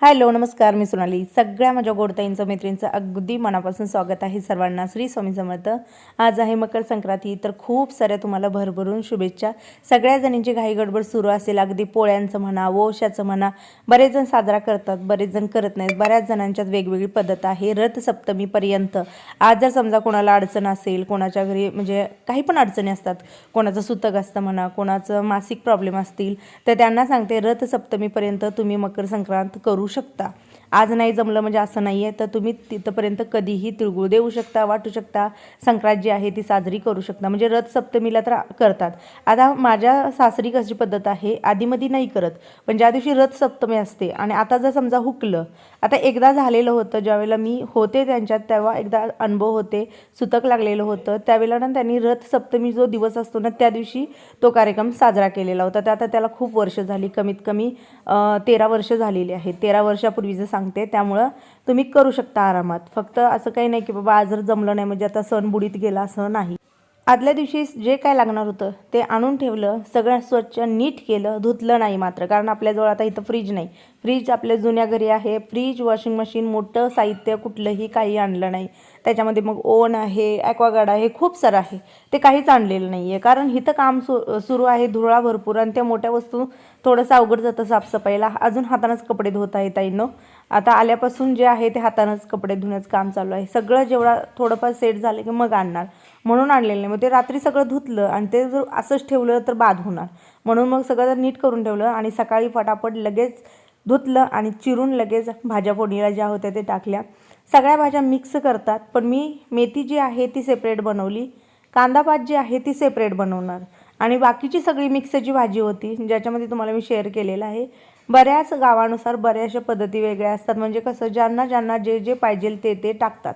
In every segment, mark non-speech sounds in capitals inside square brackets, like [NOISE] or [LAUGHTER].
Hello नमस्कार मी सोनाली. सगळ्या माझ्या गोडताईंचं मैत्रिणींचं अगदी मनापासून स्वागत आहे सर्वांना. श्री स्वामी समर्थ. आज आहे मकर संक्रांती तर खूप साऱ्या तुम्हाला भरभरून शुभेच्छा. सगळ्या जणींची घाई गडबड सुरू असेल अगदी पोळ्यांचं म्हणा वोशाचं म्हणा. बरेच जण साजरा करतात बरेच जण करत नाहीत. बऱ्याच जणांच्यात वेगवेगळी पद्धत आहे रथसप्तमीपर्यंत. आज जर समजा कोणाला अडचण असेल कोणाच्या घरी म्हणजे काही पण अडचणी असतात कोणाचं सुतक असतं म्हणा कोणाचं मासिक प्रॉब्लेम असतील तर त्यांना सांगते रथसप्तमीपर्यंत तुम्ही मकर संक्रांत करू करू शकता. आज नाही जमलं म्हणजे असं नाही आहे तर तुम्ही तिथंपर्यंत कधीही तिळगुळ देऊ शकता वाटू शकता. संक्रांत जी आहे ती साजरी करू शकता. म्हणजे रथ सप्तमीला तर करतात. आता माझ्या सासरी कशी पद्धत आहे? आधीमध्ये नाही करत. पण ज्या दिवशी रथ सप्तमी असते आणि आता जर समजा हुकलं आता एकदा झालेलं होतं. ज्यावेळेला मी होते त्यांच्यात तेव्हा एकदा अनुभव होते. सुतक लागलेलं होतं. त्यावेळेला ना त्यांनी रथ सप्तमी जो दिवस असतो ना त्या दिवशी तो कार्यक्रम साजरा केलेला होता. त्या आता त्याला खूप वर्ष झाली. कमीत कमी तेरा वर्ष झालेली आहेत. तेरा वर्षापूर्वीचं सांगते त्यामुळं तुम्ही करू शकता आरामात. फक्त असं काही नाही की बाबा आज जर जमलं नाही म्हणजे आता सण बुडीत गेला असं नाही. आदल्या दिवशी जे काय लागणार होतं ते आणून ठेवलं सगळं स्वच्छ नीट केलं धुतलं नाही मात्र. कारण आपल्याजवळ आता इथं फ्रीज नाही. फ्रीज आपल्या जुन्या घरी आहे. फ्रीज वॉशिंग मशीन मोठं साहित्य कुठलंही काही आणलं नाही. त्याच्यामध्ये मग ओन आहे ॲक्वागार्ड आहे खूप सारं आहे. ते काहीच आणलेलं नाही आहे कारण इथं काम सु सुरू आहे धुळा भरपूर आणि त्या मोठ्या वस्तू थोडंसं अवघड जातं साफसफाईला. अजून हातानंच कपडे धुता येता येईनं आता आल्यापासून जे आहे ते हातानंच कपडे धुण्याचं काम चालू आहे. सगळं जेवढा थोडंफार सेट झालं की मग आणणार. म्हणून आणलेलं नाही. मग ते रात्री सगळं धुतलं आणि ते जर असंच ठेवलं तर बाद होणार. म्हणून मग सगळं नीट करून ठेवलं आणि सकाळी फटाफट लगेच धुतलं आणि चिरून लगेच भाज्या फोडणीला ज्या होत्या ते टाकल्या. सगळ्या भाज्या मिक्स करतात. पण मी मेथी जी आहे ती सेपरेट बनवली. कांदा पात जी आहे ती सेपरेट बनवणार. आणि बाकीची सगळी मिक्सची भाजी होती ज्याच्यामध्ये तुम्हाला मी शेअर केलेलं आहे. बऱ्याच गावानुसार बऱ्याचशा पद्धती वेगळ्या असतात. म्हणजे कसं ज्यांना ज्यांना जे जे पाहिजे ते ते टाकतात.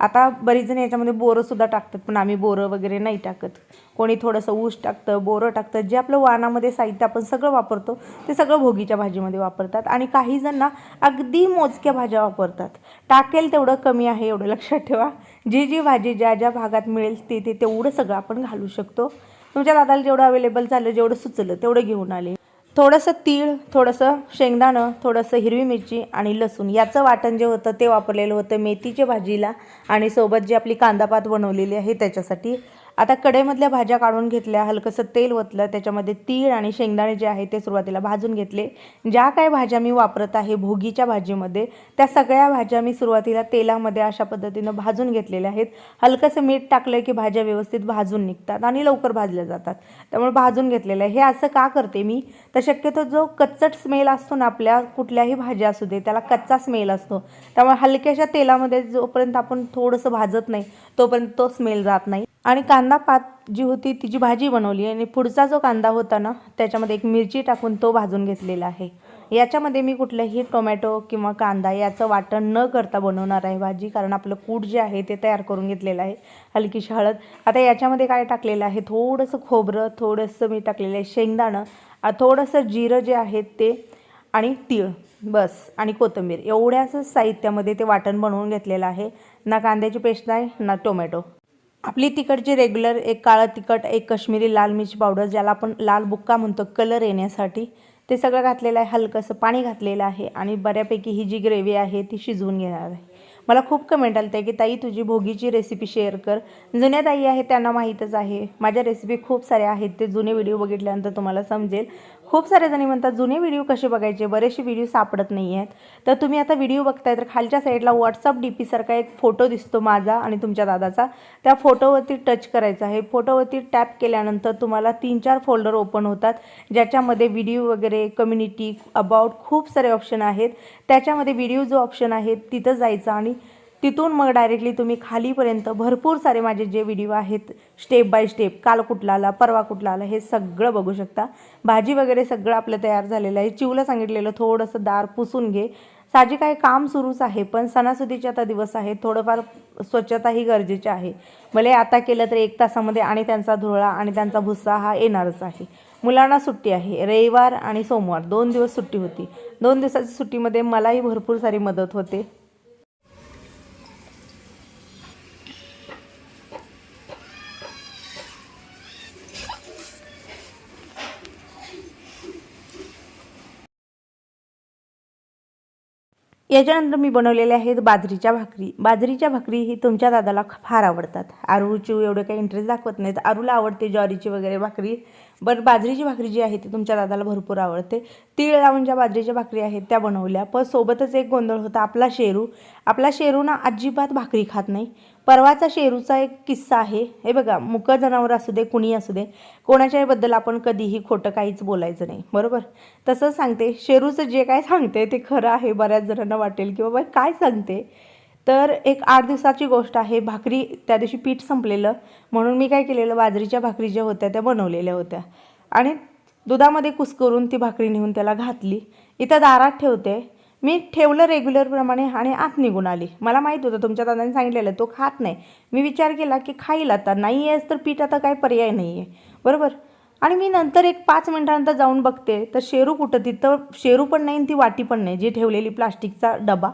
आता बरीच जण याच्यामध्ये बोरंसुद्धा टाकतात पण आम्ही बोरं वगैरे नाही टाकत. कोणी थोडंसं ऊस टाकतं बोरं टाकतं. जे आपलं वाणामध्ये साहित्य आपण सगळं वापरतो ते सगळं भोगीच्या भाजीमध्ये वापरतात. आणि काही जण ना अगदी मोजक्या भाज्या वापरतात. टाकेल तेवढं कमी आहे एवढं लक्षात ठेवा. जी जी भाजी ज्या ज्या भागात मिळेल ते ते तेवढं सगळं आपण घालू शकतो. तुमच्या दादाला जेवढं अवेलेबल झालं जेवढं सुचलं तेवढं घेऊन आले. थोडंसं तीळ थोडंसं शेंगदाणं थोडंसं हिरवी मिरची आणि लसूण याचं वाटण जे होतं ते वापरलेलं होतं मेथीच्या भाजीला आणि सोबत जी आपली कांदापात बनवलेली आहे त्याच्यासाठी आता कडेमधल्या भाज्या काढून घेतल्या हलकंसं तेल ओतलं त्याच्यामध्ये तीळ आणि शेंगदाणे जे आहे ते सुरुवातीला भाजून घेतले. ज्या काय भाज्या मी वापरत आहे भोगीच्या भाजीमध्ये त्या सगळ्या भाज्या मी सुरुवातीला तेलामध्ये अशा पद्धतीनं भाजून घेतलेल्या आहेत. हलकंसं मीठ टाकलं की भाज्या व्यवस्थित भाजून निघतात आणि लवकर भाजल्या जातात. त्यामुळे भाजून घेतलेलं आहे. हे असं का करते मी? तर शक्यतो जो कच्चट स्मेल असतो ना आपल्या कुठल्याही भाज्या असू दे त्याला कच्चा स्मेल असतो. त्यामुळे हलक्याशा तेलामध्ये जोपर्यंत आपण थोडंसं भाजत नाही तोपर्यंत तो स्मेल जात नाही. आणि कांदा पात जी होती तिची भाजी बनवली आणि पुढचा जो कांदा होता ना त्याच्यामध्ये एक मिरची टाकून तो भाजून घेतलेला आहे. याच्यामध्ये मी कुठलंही टोमॅटो किंवा कांदा याचं वाटण न करता बनवणार आहे भाजी कारण आपलं कूट जे आहे ते तयार करून घेतलेलं आहे. हलकीशी हळद. आता याच्यामध्ये काय टाकलेलं आहे? थोडंसं खोबरं थोडंसं मी टाकलेलं आहे शेंगदाणं थोडंसं जिरं जे आहे ते आणि तीळ बस. आणि कोथिंबीर. एवढ्याच साहित्यामध्ये ते वाटण बनवून घेतलेलं आहे. ना कांद्याची पेस्ट आहे ना टोमॅटो. आपली तिखटची रेग्युलर एक काळं तिखट एक कश्मीरी लाल मिरची पावडर ज्याला आपण लाल बुक्का म्हणतो कलर येण्यासाठी ते सगळं घातलेलं आहे. हलकंसं पाणी घातलेलं आहे आणि बऱ्यापैकी ही जी ग्रेव्ही आहे ती शिजवून घेणार आहे. मला खूप कमेंट आलं आहे की ताई तुझी भोगीची रेसिपी शेअर कर. जुन्या ताई आहे त्यांना माहीतच आहे. माझ्या रेसिपी खूप साऱ्या आहेत ते जुने व्हिडिओ बघितल्यानंतर तुम्हाला समजेल. खूप सारे जणी म्हणतात जुने व्हिडिओ कसे बघायचे? बरेचसे व्हिडिओ सापडत नाही आहेत. तर तुम्ही आता व्हिडिओ बघताय तर खालच्या साईडला व्हॉट्सअप डी पीसारखा एक फोटो दिसतो माझा आणि तुमच्या दादाचा. त्या फोटोवरती टच करायचा आहे. फोटोवरती टॅप केल्यानंतर तुम्हाला तीन चार फोल्डर ओपन होतात ज्याच्यामध्ये व्हिडिओ वगैरे कम्युनिटी अबाउट खूप सारे ऑप्शन आहेत. त्याच्यामध्ये व्हिडिओ जो ऑप्शन आहे तिथं जायचा आणि तिथून मग डायरेक्टली तुम्ही खालीपर्यंत भरपूर सारे माझे जे व्हिडिओ आहेत स्टेप बाय स्टेप काल कुठला आला परवा कुठला आला हे सगळं बघू शकता. भाजी वगैरे सगळं आपलं तयार झालेलं आहे. चिवला सांगितलेलं थोडंसं दार पुसून घे. साजी काय काम सुरूच आहे पण सणासुदीचे आता दिवस आहेत थोडंफार स्वच्छता ही गरजेची आहे. भले आता केलं तर एक तासामध्ये आणि त्यांचा धुळा आणि त्यांचा भुस्सा हा येणारच आहे. मुलांना सुट्टी आहे. रविवार आणि सोमवार दोन दिवस सुट्टी होती. दोन दिवसाच्या सुट्टीमध्ये मलाही भरपूर सारी मदत होते. याच्यानंतर मी बनवलेल्या आहेत बाजरीच्या भाकरी. बाजरीच्या भाकरी ही तुमच्या दादाला फार आवडतात. आरूची एवढे काही इंटरेस्ट दाखवत नाहीत. आरूला आवडते ज्वारीची वगैरे भाकरी. बरं बाजरीची भाकरी जी आहे ती तुमच्या दादाला भरपूर आवडते. तीळ लावून ज्या बाजरीच्या भाकरी आहेत त्या बनवल्या. पण सोबतच एक गोंधळ होता आपला शेरू. आपला शेरू ना अजिबात भाकरी खात नाही. परवाचा शेरूचा एक किस्सा आहे. हे बघा मुकं जनावर असू दे कुणी असू दे कोणाच्याबद्दल आपण कधीही खोटं काहीच बोलायचं नाही. बरोबर? तसंच सांगते शेरूचं जे काय सांगते ते खरं आहे बऱ्याच जणांना वाटेल की बाबा काय सांगते? तर एक आठ दिवसाची गोष्ट आहे. भाकरी त्या दिवशी पीठ संपलेलं. म्हणून मी काय केलेलं? बाजरीच्या भाकरी ज्या होत्या त्या बनवलेल्या होत्या. आणि दुधामध्ये कुस्करून ती भाकरी नेऊन त्याला घातली. इथं दारात ठेवते. मी ठेवलं रेग्युलरप्रमाणे आणि आत निघून आली. मला माहीत होतं तुमच्या दादाने सांगितलेलं तो खात नाही. मी विचार केला की खाईल आता? नाही आहेस तर पीठ आता काय पर्याय नाही आहे बरोबर? आणि मी नंतर एक पाच मिनटानंतर जाऊन बघते. तर शेरू कुठं? तिथं शेरू पण नाही आणि ती वाटी पण नाही जी ठेवलेली प्लास्टिकचा डबा.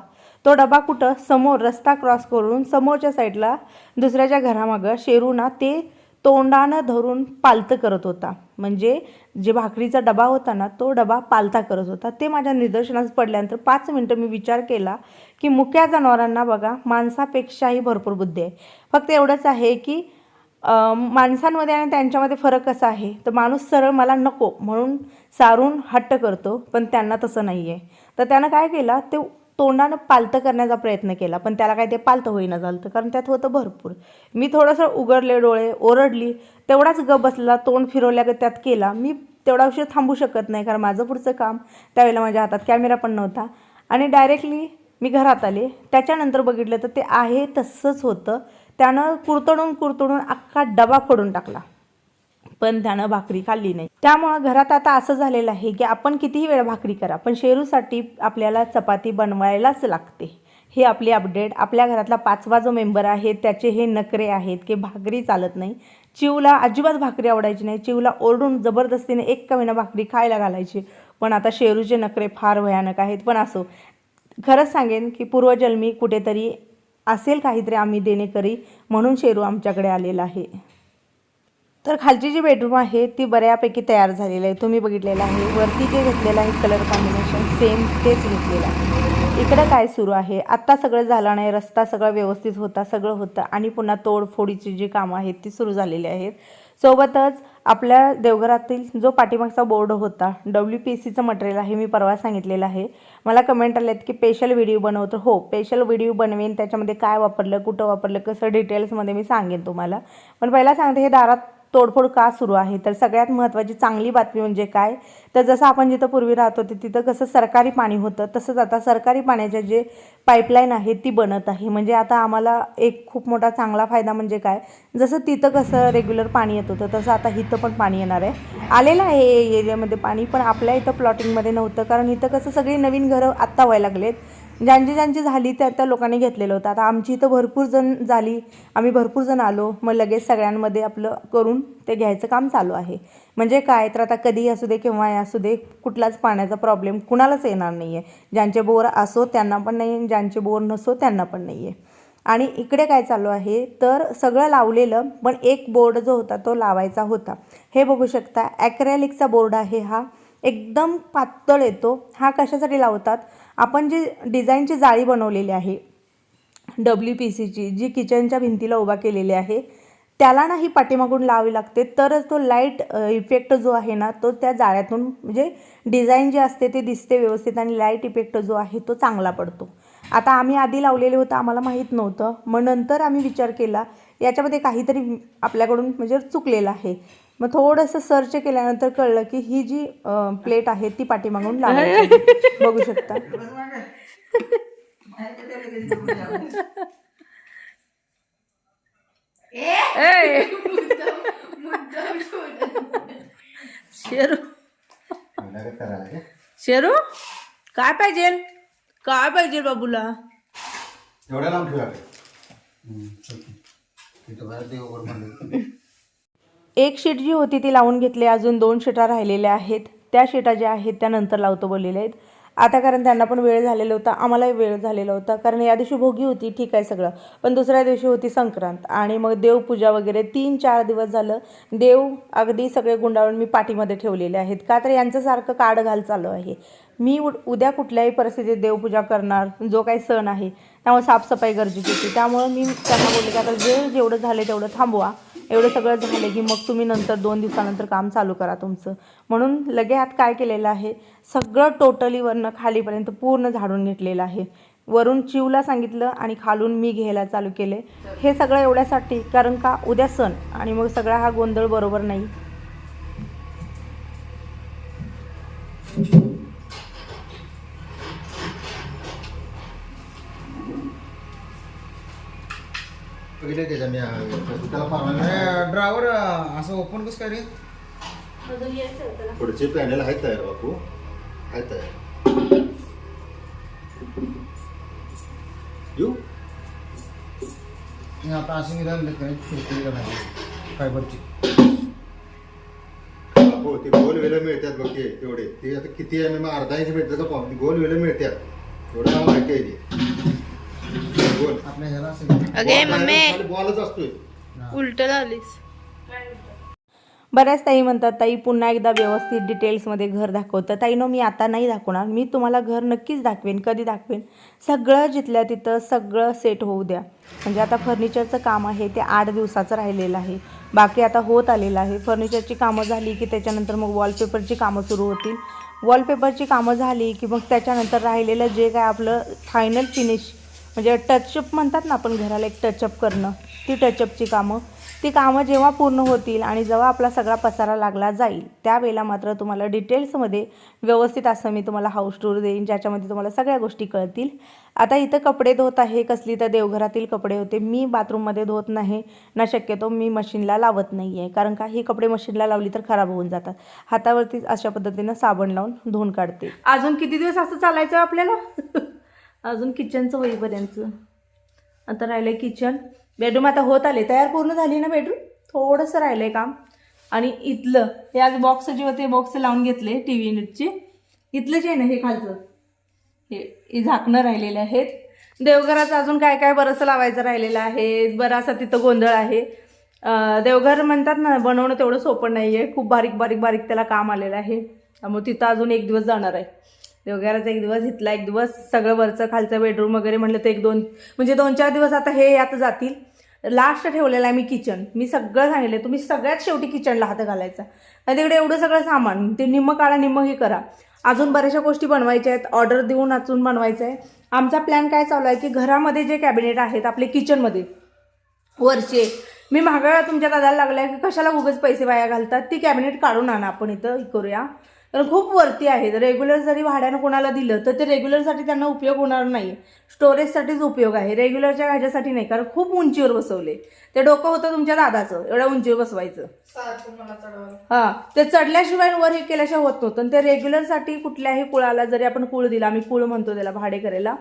तो डबा कुठं? समोर रस्ता क्रॉस करून समोरच्या साईडला दुसऱ्याच्या घरामागं शेरूना ते तोंडानं धरून पालतं करत होता. म्हणजे जे भाकरीचा डबा होता ना तो डबा पालता करत होता. ते माझ्या निदर्शनास पडल्यानंतर पाच मिनटं मी विचार केला की मुक्या जनावरांना बघा माणसापेक्षाही भरपूर बुद्धी आहे. फक्त एवढंच आहे की माणसांमध्ये आणि त्यांच्यामध्ये फरक कसा आहे? तर माणूस सरळ मला नको म्हणून सारून हट्ट करतो पण त्यांना तसं नाही आहे तर त्यानं काय केलं? ते तोंडानं पालतं करण्याचा प्रयत्न केला पण त्याला काय ते पालतं होईना झालं होतं कारण त्यात होतं भरपूर. मी थोडंसं उघडले डोळे ओरडली तेवढाच ग बसला तोंड फिरवल्या त्यात केला. मी तेवढा उशीर थांबू शकत नाही कारण माझं पुढचं काम त्यावेळेला माझ्या हातात कॅमेरा पण नव्हता. आणि डायरेक्टली मी घरात आले. त्याच्यानंतर बघितलं तर ते आहे तसंच होतं. त्यानं कुरतडून कुरतडून अख्खा डबा फोडून टाकला. पण त्यानं भाकरी खाल्ली नाही. त्यामुळं घरात आता असं झालेलं आहे की आपण कितीही वेळ भाकरी करा पण शेरूसाठी आपल्याला चपाती बनवायलाच लागते. हे आपली अपडेट. आपल्या घरातला पाचवा जो मेंबर आहे त्याचे हे नखरे आहेत की भाकरी चालत नाही. चिवला अजिबात भाकरी आवडायची नाही. चिवला ओरडून जबरदस्तीने एक कमीनं भाकरी खायला घालायची. पण आता शेरूचे नखरे फार भयानक आहेत. पण असो खरंच सांगेन की पूर्वजन्मी कुठेतरी असेल काहीतरी आम्ही देणेकरी म्हणून शेरू आमच्याकडे आलेला आहे. तर खालची जी बेडरूम आहे ती बऱ्यापैकी तयार झालेली आहे. तुम्ही बघितलेलं आहे वरती जे घेतलेलं आहे कलर कॉम्बिनेशन सेम तेच घेतलेलं आहे. इकडं काय सुरू आहे? आत्ता सगळं झालं नाही रस्ता सगळा व्यवस्थित होता सगळं होतं आणि पुन्हा तोडफोडीची जी कामं आहेत ती सुरू झालेली आहेत. सोबतच आपल्या देवघरातील जो पाठीमागचा बोर्ड होता डब्ल्यू पी सीचं मटेरियल आहे मी परवा सांगितलेलं आहे. मला कमेंट आलेत की स्पेशल व्हिडिओ बनवतो. हो स्पेशल व्हिडिओ बनवेन त्याच्यामध्ये काय वापरलं कुठं वापरलं कसं डिटेल्समध्ये मी सांगेन तुम्हाला. पण पहिला सांगते हे दारात तोडफोड का सुरू आहे? तर सगळ्यात महत्त्वाची चांगली बातमी म्हणजे काय? तर जसं आपण जिथं पूर्वी राहत होते तिथं कसं सरकारी पाणी होतं तसंच आता सरकारी पाण्याचे जे पाईपलाईन आहे ती बनत आहे. म्हणजे आता आम्हाला एक खूप मोठा चांगला फायदा म्हणजे काय? जसं तिथं कसं रेग्युलर पाणी येत होतं तसं आता इथं पण पाणी येणार आहे. आलेलं आहे एरियामध्ये पाणी पण आपल्या इथं प्लॉटिंगमध्ये नव्हतं. कारण इथं कसं सगळी नवीन घरं आत्ता व्हायला लागलेत. ज्यांची ज्यांची झाली त्या त्या लोकांनी घेतलेलं होतं. आता आमची इथं भरपूर जण झाली. आम्ही भरपूर जण आलो. मग लगेच सगळ्यांमध्ये आपलं करून ते घ्यायचं काम चालू आहे. म्हणजे काय? तर आता कधीही असू दे किंवा असू दे कुठलाच पाण्याचा प्रॉब्लेम कुणालाच येणार नाही आहे ज्यांचे बोर असो त्यांना पण नाही आहे ज्यांचे बोर नसो त्यांना पण नाही आहे आणि इकडे काय चालू आहे? तर सगळं लावलेलं पण एक बोर्ड जो होता तो लावायचा होता. हे बघू शकता ॲक्रॅलिकचा बोर्ड आहे हा. एकदम पातळ येतो. हा कशासाठी लावतात? आपण जी डिझाईनची जाळी बनवलेली आहे डब्ल्यू पी सीची जी किचनच्या भिंतीला उभा केलेली आहे त्याला नाही पाठीमागून लावावी लागते. तरच तो लाइट इफेक्ट जो आहे ना तो त्या जाळ्यातून म्हणजे डिझाईन जे असते ते दिसते व्यवस्थित आणि लाइट इफेक्ट जो आहे तो चांगला पडतो. आता आम्ही आधी लावलेले होतं आम्हाला माहीत नव्हतं. मग नंतर आम्ही विचार केला याच्यामध्ये काहीतरी आपल्याकडून म्हणजे चुकलेलं आहे. मग थोडंसं सर्च केल्यानंतर कळलं की ही जी प्लेट आहे ती पाठीमागून लावायची. [LAUGHS] बघू शकता. शेरू. शेरू? काय पाहिजे? काय पाहिजे बाबूला? एवढ्या लांब ठेवा तिथं बाहेर देव वर एक शीट जी होती ती लावून घेतली. अजून दोन शीटा राहिलेल्या आहेत. त्या शीटा ज्या आहेत त्या नंतर लावतो बोललेल्या आहेत. आता कारण त्यांना पण वेळ झालेला होता आम्हालाही वेळ झालेला होता. कारण या दिवशी भोगी होती ठीक आहे सगळं. पण दुसऱ्या दिवशी होती संक्रांत. आणि मग देवपूजा वगैरे तीन चार दिवस झालं. देव अगदी सगळे गुंडाळून मी पाठीमध्ये ठेवलेले आहेत. का तर यांचं सारखं काड घाल चालू आहे. मी उ उद्या कुठल्याही परिस्थितीत देवपूजा करणार जो काही सण आहे त्यामुळे साफसफाई गरजेची होती. त्यामुळं मी त्यांना बोलले की आता जे जेवढं झालं तेवढं थांबवा. एवढं सगळं झालं की मग तुम्ही नंतर दोन दिवसानंतर काम चालू करा तुमचं. म्हणून लगे हात काय केलेलं आहे सगळं टोटली वरनं खालीपर्यंत पूर्ण झाडून घेतलेलं आहे. वरून चिवला सांगितलं आणि खालून मी घ्यायला चालू केले. हे सगळं एवढ्यासाठी कारण का उद्या सण आणि मग सगळा हा गोंधळ बरोबर नाही. पहिले त्याच्या मी. त्याला ड्रायव्हर असं ओपन कसं काय रे? पुढचे पॅनल आहेत तयार बापू. आहेत तयार. येऊ. मी आता खिडकी नाही. फायबरची बापू ते गोल वेलं मिळतात बघ ते तेवढे ते आता किती आहे मग अर्धा इंच मिळतात का पाहून? गोल वेलं मिळतात. एवढं मला माहिती आहे ते. आपल्या ह्याला असं अगे मम्मी. बॉलच असतोय. उलट लावलीस बऱ्याच ताई म्हणतात ताई पुन्हा एकदा व्यवस्थित डिटेल्समध्ये घर दाखवतं. ताईनं मी आता नाही दाखवणार. मी तुम्हाला घर नक्कीच दाखवेन कधी दाखवेन. सगळं जिथल्या तिथं सगळं सेट होऊ द्या. म्हणजे आता फर्निचरचं काम आहे ते आठ दिवसाचं राहिलेलं आहे. बाकी आता होत आलेलं आहे. फर्निचरची कामं झाली की त्याच्यानंतर मग वॉलपेपरची कामं सुरू होतील. वॉलपेपरची कामं झाली की मग त्याच्यानंतर राहिलेलं जे काय आपलं फायनल फिनिश म्हणजे टचअप म्हणतात ना आपण घराला एक टचअप करणं ती टचअपची कामं. ती कामं जेव्हा पूर्ण होतील आणि जेव्हा आपला सगळा पसारा लागला जाईल त्यावेळेला मात्र तुम्हाला डिटेल्समध्ये व्यवस्थित असं मी तुम्हाला हाऊस टूर देईन ज्याच्यामध्ये तुम्हाला सगळ्या गोष्टी कळतील. आता इथं कपडे धुत आहे कसली तर देवघरातील कपडे होते. मी बाथरूममध्ये धुत नाही ना शक्यतो मी मशीनला लावत नाही आहे कारण का ही कपडे मशीनला लावली तर खराब होऊन जातात. हातावरती अशा पद्धतीनं साबण लावून धुवून काढते. अजून किती दिवस असं चालायचं आपल्याला? अजून किचनचं होईपर्यंत आता राहिलं आहे किचन बेडरूम आता होत आले. तयार पूर्ण झाली ना बेडरूम थोडंसं राहिलं आहे काम. आणि इथलं हे आज बॉक्स जे होते बॉक्स लावून घेतले टी व्ही युनिटचे इथलं जे आहे ना हे खालचं? हे झाकणं राहिलेले आहेत. देवघराचं अजून काय काय बरंचसं लावायचं राहिलेलं आहे. बरासा तिथं गोंधळ आहे. देवघर म्हणतात ना बनवणं तेवढं सोपं नाही आहे खूप बारीक बारीक बारीक त्याला काम आलेलं आहे. त्यामुळे तिथं अजून एक दिवस जाणार आहे. देवघराचा एक दिवस इथला एक दिवस सगळं वरचं खालचं बेडरूम वगैरे म्हटलं तर एक दोन म्हणजे दोन चार दिवस आता हे यात जातील. लास्ट ठेवलेलं आहे मी किचन मी सगळं सांगितलं तुम्ही सगळ्यात शेवटी किचनला हात घालायचा. आणि तिकडे एवढं सगळं सामान ते निम्म काढा निम्म हे करा. अजून बऱ्याचशा गोष्टी बनवायच्या आहेत ऑर्डर देऊन अजून बनवायचं आहे. आमचा प्लॅन काय चालू आहे की घरामध्ये जे कॅबिनेट आहेत आपले किचनमध्ये वरचे मी मागं तुमच्या दादाला लागल्या की कशाला उगाच पैसे वाया घालतात? ती कॅबिनेट काढून आणा आपण इथं करूया. तर खूप वरती आहेत रेग्युलर जरी भाड्यानं कोणाला दिलं तर ते रेग्युलरसाठी त्यांना उपयोग होणार नाही. स्टोरेजसाठीच उपयोग आहे. रेग्युलरच्या ह्याच्यासाठी नाही कारण खूप उंचीवर बसवले. ते डोकं होतं तुमच्या दादाचं एवढ्या उंचीवर बसवायचं. हा ते चढल्याशिवाय वर हे केल्याशिवाय होत नव्हतं. आणि ते रेग्युलरसाठी कुठल्याही कुळाला जरी आपण कुळ दिला आम्ही कुळ म्हणतो त्याला भाडे करायला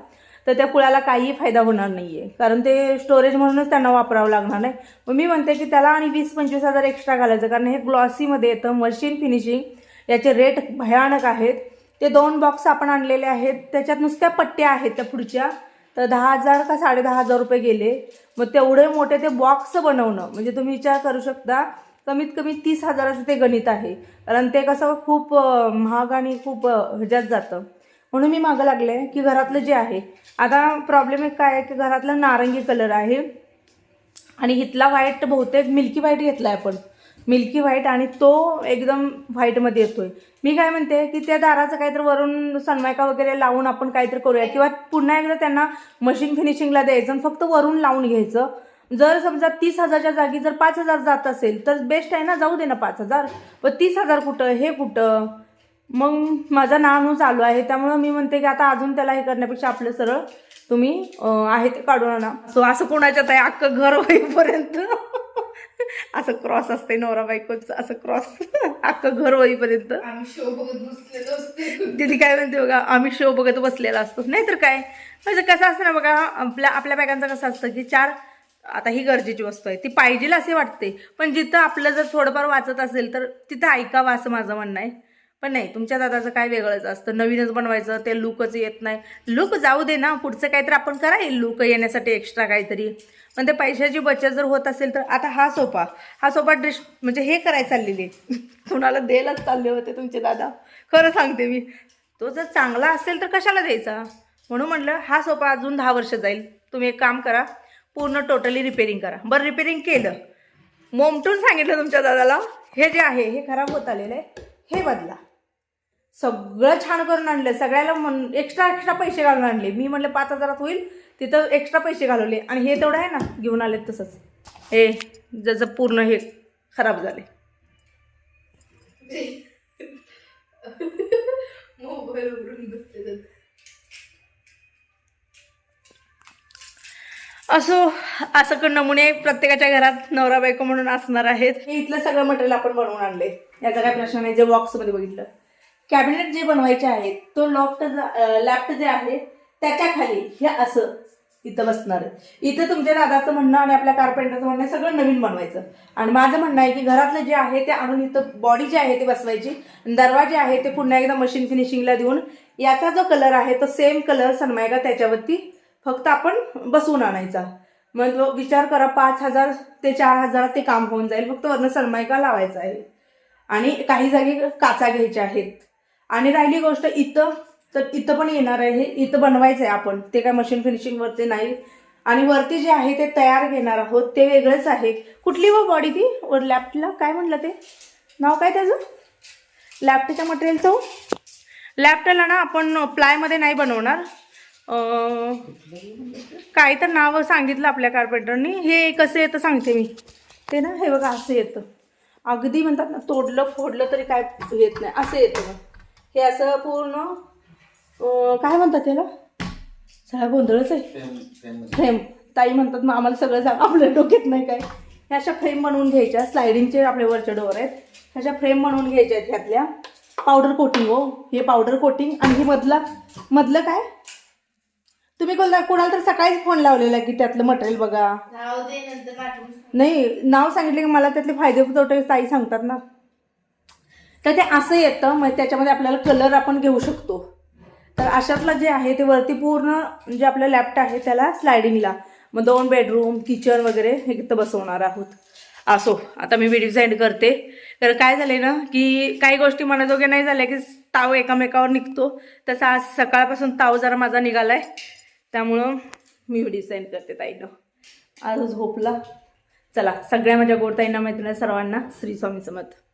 तर त्या कुळाला काहीही फायदा होणार नाहीये. कारण ते स्टोरेज म्हणूनच त्यांना वापरावं लागणार नाही. मग मी म्हणते की त्याला आणि वीस पंचवीस हजार एक्स्ट्रा घालायचं कारण हे ग्लॉसीमध्ये येतं मशीन फिनिशिंग याचे रेट भयानक आहेत. ते दोन बॉक्स आपण आणलेले आहेत. त्याच्यात नुसत्या पट्ट्या आहेत त्या पुढच्या. तर दहा हजार का साडे दहा हजार रुपये गेले. मग तेवढे मोठे ते बॉक्स बनवणं. म्हणजे तुम्ही विचार करू शकता कमीत कमी तीस हजाराचं ते गणित आहे. कारण ते कसं खूप महाग आणि खूप ह्याच्यात जातं. म्हणून मी मागं लागले की घरातलं जे आहे. आता प्रॉब्लेम एक काय आहे की घरातलं नारंगी कलर आहे. आणि इथला व्हाईट बहुतेक मिल्की व्हाईट घेतला आहे आपण. मिल्की व्हाईट आणि तो एकदम व्हाईटमध्ये येतोय. मी काय म्हणते की त्या दाराचं काहीतरी वरून सनमायका वगैरे लावून आपण काहीतरी करूया. किंवा पुन्हा एकदा त्यांना मशीन फिनिशिंगला द्यायचं आणि फक्त वरून लावून घ्यायचं. जर समजा तीस हजारच्या जागी जर पाच हजार जात असेल तर बेस्ट आहे ना जाऊ दे ना पाच हजार. पण तीस हजार कुठं हे कुठं? मग माझा नाणू चालू आहे. त्यामुळं मी म्हणते की आता अजून त्याला हे करण्यापेक्षा आपलं सरळ तुम्ही आहे ते काढून आणा. सो असं कोणाच्यात आहे अख्खं घर होईपर्यंत असं क्रॉस असते नवरा बायकोचं असं क्रॉस अख्खं घर होईपर्यंत तिथे काय म्हणते बघा आम्ही शो बघत बसलेला असतो. नाहीतर काय? म्हणजे कसं असतं ना बघा आपल्या आपल्या बायकांचं कसं असतं की चार आता ही गरजेची वस्तू आहे. ती पाहिजे असे वाटते. पण जिथं आपलं जर थोडंफार वाचत असेल तर तिथं ऐकावं असं माझं म्हणणं आहे. पण नाही तुमच्या दादाचं काय वेगळंच असतं. नवीनच बनवायचं ते लुकच येत नाही. लुक जाऊ दे ना पुढचं काहीतरी आपण करा येईल लुक येण्यासाठी एक्स्ट्रा काहीतरी. पण ते पैशाची बचत जर होत असेल तर आता हा सोफा हा सोफा ड्रेस म्हणजे हे करायला चाललेली [LAUGHS] कुणाला द्यायलाच चालले होते तुमचे दादा. खरं सांगते मी. तो जर चांगला असेल तर कशाला द्यायचा? म्हणून म्हटलं हा सोफा अजून दहा वर्ष जाईल. तुम्ही एक काम करा पूर्ण टोटली रिपेरिंग करा. बरं रिपेरिंग केलं. मोमटून सांगितलं तुमच्या दादाला हे जे आहे हे खराब होत आलेलं आहे हे बदला. सगळं छान करून आणलं. सगळ्याला म्हण एक्स्ट्रा एक्स्ट्रा पैसे घालून आणले. मी म्हटलं पाच हजारात होईल. तिथं एक्स्ट्रा पैसे घालवले. आणि हे तेवढं आहे ना घेऊन आलेत तसंच. हे जसं पूर्ण हे खराब झाले. असो असं नमुने प्रत्येकाच्या घरात नवरा बायको म्हणून असणार आहेत. हे इथलं सगळं मटेरियल आपण बनवून आणले. याचा काय प्रश्न नाही जे बॉक्समध्ये बघितलं. कॅबिनेट जे बनवायचे आहेत तो लॉफ्ट लॅफ्ट जे आहे त्याच्याखाली हे असं इथं बसणार आहे. इथं तुमच्या दादाचं म्हणणं आणि आपल्या कार्पेंटरचं म्हणणं सगळं नवीन बनवायचं. आणि माझं म्हणणं आहे की घरातलं जे आहे ते आणून इथं बॉडी जे आहे ते बसवायची दरवाजे आहे ते पुन्हा एकदा मशीन फिनिशिंगला देऊन याचा जो कलर आहे तो सेम कलर सनमायका त्याच्यावरती फक्त आपण बसवून आणायचा. म्हणजे मग विचार करा पाच हजार ते चार हजारात ते काम होऊन जाईल फक्त वरनं सनमायका लावायचा आहे. आणि काही जागी काचा घ्यायच्या आहेत. आणि राहिली गोष्ट इथं तर इथं पण येणार आहे हे इथं बनवायचं आहे आपण. ते काय मशीन फिनिशिंगवरती नाही. आणि वरती जे आहे ते तयार घेणार आहोत ते वेगळंच आहे. कुठली व बॉडी ती? वर लॅपला काय म्हणलं ते? नाव काय त्याचं? लॅपटच्या मटेरियलचं हो? लॅपटला ना आपण प्लायमध्ये नाही बनवणार. काय तर नाव सांगितलं आपल्या कार्पेंटरनी हे कसं येतं सांगते मी. ते ना हे बघा असं येतं. अगदी म्हणतात ना तोडलं फोडलं तरी काय येत नाही. असं येतं मग हे असं पूर्ण काय म्हणतात त्याला? सगळा गोंधळच आहे. फ्रेम ताई म्हणतात मग आम्हाला सगळं सांग आपल्या डोक्यात नाही काय. ह्या अशा फ्रेम बनवून घ्यायच्या. स्लायडिंगचे आपले वरचे डोअर आहेत. ह्याच्या फ्रेम बनवून घ्यायच्या आहेत ह्यातल्या. पावडर कोटिंग हो. हे पावडर कोटिंग आणि हे मधला मधलं काय? तुम्ही कोणा कोणाला तर सकाळीच फोन लावलेला की त्यातलं मटेरियल बघा. नाही नाव सांगितले की मला त्यातले फायदे तोटे ताई सांगतात ना. तर ते असं येतं मग त्याच्यामध्ये आपल्याला कलर आपण घेऊ शकतो. तर अशातला जे आहे ते वरती पूर्ण जे आपलं लॅपटॉप आहे त्याला स्लायडिंगला मग दोन बेडरूम किचन वगैरे हे इथं बसवणार आहोत. असो आता मी व्हिडिओ सेंड करते. तर काय झाले ना की काही गोष्टी मनाजोग्या नाही झाल्या की ताव एकामेकावर निघतो. तसा आज सकाळपासून ताव जरा माझा निघाला आहे त्यामुळं मी व्हिडिओ सेंड करते ताईनं. आज झोपला. चला सगळ्या माझ्या गोडताईंना मैत्रिणी सर्वांना श्री स्वामी समर्थ.